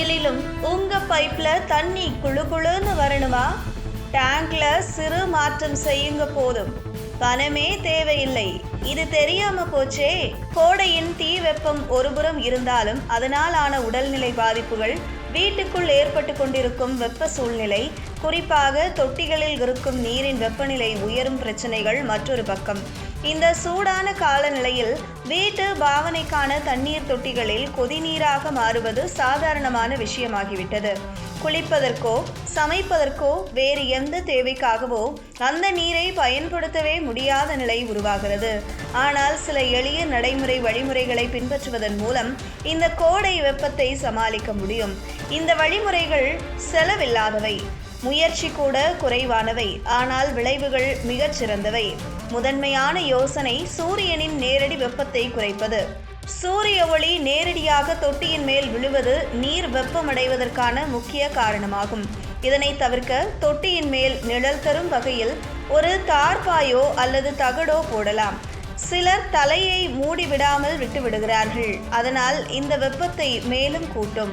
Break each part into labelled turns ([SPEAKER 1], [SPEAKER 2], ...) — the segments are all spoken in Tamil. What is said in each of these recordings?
[SPEAKER 1] வகையிலும் உங்க பைப்ல தண்ணி குளு குளுன்னு வரணுமா? டேங்க்ல சிறு மாற்றம் செய்யுங்க போதும். பணமே தேவையில்லை. இது தெரியாம போச்சே. கோடையின் தீ வெப்பம் ஒருபுறம் இருந்தாலும் அதனால் ஆன உடல்நிலை பாதிப்புகள் வீட்டுக்குள் ஏற்பட்டு கொண்டிருக்கும் வெப்ப சூழ்நிலை குறிப்பாக தொட்டிகளில் இருக்கும் நீரின் வெப்பநிலை உயரும் பிரச்சனைகள் மற்றொரு பக்கம். இந்த சூடான காலநிலையில் வீட்டு பாவனைக்கான தண்ணீர் தொட்டிகளில் கொதிநீராக மாறுவது சாதாரணமான விஷயமாகிவிட்டது. குளிப்பதற்கோ சமைப்பதற்கோ வேறு எந்த தேவைக்காகவோ அந்த நீரை பயன்படுத்தவே முடியாத நிலை உருவாகிறது. ஆனால் சில எளிய நடைமுறை வழிமுறைகளை பின்பற்றுவதன் மூலம் இந்த கோடை வெப்பத்தை சமாளிக்க முடியும். இந்த வழிமுறைகள் செலவில்லாதவை. முயற்சி கூட குறைவானவை. ஆனால் விளைவுகள் மிகச்சிறந்தவை. முதன்மையான யோசனை சூரியனின் நேரடி வெப்பத்தை குறைப்பது. சூரிய ஒளி நேரடியாக தொட்டியின் மேல் விழுவது நீர் வெப்பமடைவதற்கான முக்கிய காரணமாகும். இதனை தவிர்க்க தொட்டியின் மேல் நிழல் தரும் வகையில் ஒரு தார்பாயோ அல்லது தகடோ போடலாம். சிலர் தலையை மூடிவிடாமல் விட்டுவிடுகிறார்கள். அதனால் இந்த வெப்பத்தை மேலும் கூட்டும்.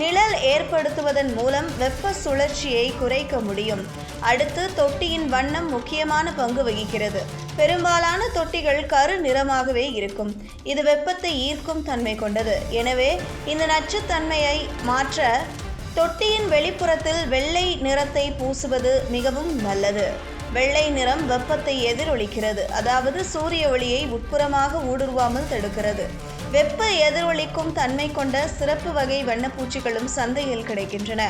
[SPEAKER 1] நிழல் ஏற்படுத்துவதன் மூலம் வெப்ப சுழற்சியை குறைக்க முடியும். அடுத்து தொட்டியின் வண்ணம் முக்கியமான பங்கு வகிக்கிறது. பெரும்பாலான தொட்டிகள் கரு நிறமாகவே இருக்கும். இது வெப்பத்தை ஈர்க்கும் தன்மை கொண்டது. எனவே இந்த நச்சுத்தன்மையை மாற்ற தொட்டியின் வெளிப்புறத்தில் வெள்ளை நிறத்தை பூசுவது மிகவும் நல்லது. வெள்ளை நிறம் வெப்பத்தை எதிரொலிக்கிறது. அதாவது சூரிய ஒளியை உட்புறமாக ஊடுருவாமல் தடுக்கிறது. வெப்ப எதிரொலிக்கும் தன்மை கொண்ட சிறப்பு வகை வண்ணப்பூச்சிகளும் சந்தையில் கிடைக்கின்றன.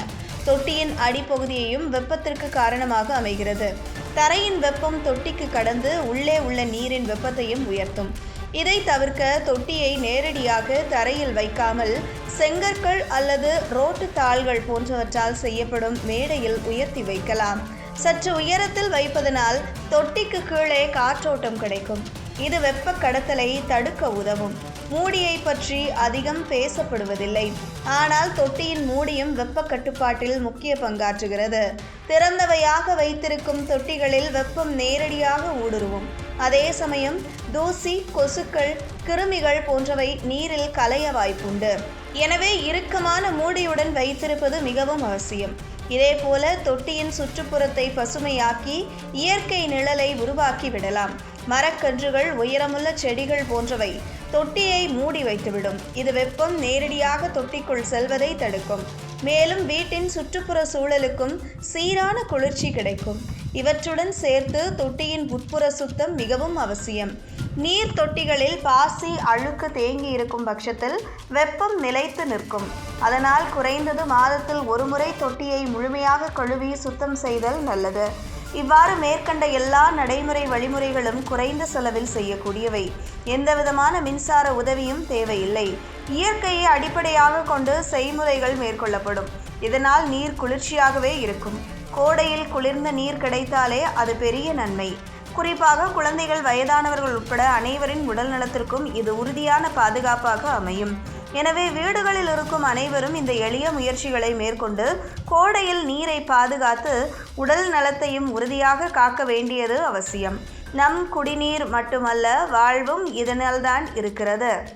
[SPEAKER 1] தொட்டியின் அடிப்பகுதியையும் வெப்பத்திற்கு காரணமாக அமைகிறது. தரையின் வெப்பம் தொட்டிக்கு கடந்து உள்ளே உள்ள நீரின் வெப்பத்தையும் உயர்த்தும். இதை தவிர்க்க தொட்டியை நேரடியாக தரையில் வைக்காமல் செங்கற்கள் அல்லது ரோட்டு தாள்கள் போன்றவற்றால் செய்யப்படும் மேடையில் உயர்த்தி வைக்கலாம். சற்று உயரத்தில் வைப்பதனால் தொட்டிக்கு கீழே காற்றோட்டம் கிடைக்கும். இது வெப்ப கடத்தலை தடுக்க உதவும். மூடியை பற்றி அதிகம் பேசப்படுவதில்லை. ஆனால் தொட்டியின் மூடியும் வெப்ப கட்டுப்பாட்டில் முக்கிய பங்காற்றுகிறது. திறந்தவையாக வைத்திருக்கும் தொட்டிகளில் வெப்பம் நேரடியாக ஊடுருவும். அதே சமயம் தூசி கொசுக்கள் கிருமிகள் போன்றவை நீரில் கலைய வாய்ப்புண்டு. எனவே இறுக்கமான மூடியுடன் வைத்திருப்பது மிகவும் அவசியம். இதேபோல தொட்டியின் சுற்றுப்புறத்தை பசுமையாக்கி இயற்கை நிழலை உருவாக்கி விடலாம். மரக்கன்றுகள் உயரமுள்ள செடிகள் போன்றவை தொட்டியை மூடி வைத்துவிடும். இது வெப்பம் நேரடியாக தொட்டிக்குள் செல்வதை தடுக்கும். மேலும் வீட்டின் சுற்றுப்புற சூழலுக்கும் சீரான குளிர்ச்சி கிடைக்கும். இவற்றுடன் சேர்த்து தொட்டியின் உட்புற சுத்தம் மிகவும் அவசியம். நீர் தொட்டிகளில் பாசி அழுக்கு தேங்கி இருக்கும் பட்சத்தில் வெப்பம் நிலைத்து நிற்கும். அதனால் குறைந்தது மாதத்தில் ஒருமுறை தொட்டியை முழுமையாக கழுவி சுத்தம் செய்தல் நல்லது. இவ்வாறு மேற்கண்ட எல்லா நடைமுறை வழிமுறைகளும் குறைந்த செலவில் செய்யக்கூடியவை. எந்தவிதமான மின்சார உதவியும் தேவையில்லை. இயற்கையை அடிப்படையாக கொண்டு செய்முறைகள் மேற்கொள்ளப்படும். இதனால் நீர் குளிர்ச்சியாகவே இருக்கும். கோடையில் குளிர்ந்த நீர் கிடைத்தாலே அது பெரிய நன்மை. குறிப்பாக குழந்தைகள் வயதானவர்கள் உட்பட அனைவரின் உடல் நலத்திற்கும் இது உறுதியான பாதுகாப்பாக அமையும். எனவே வீடுகளில் இருக்கும் அனைவரும் இந்த எளிய முயற்சிகளை மேற்கொண்டு கோடையில் நீரை பாதுகாத்து உடல் நலத்தையும் உறுதியாக காக்க வேண்டியது அவசியம். நம் குடிநீர் மட்டுமல்ல வாழ்வும் இதனால்தான் இருக்கிறது.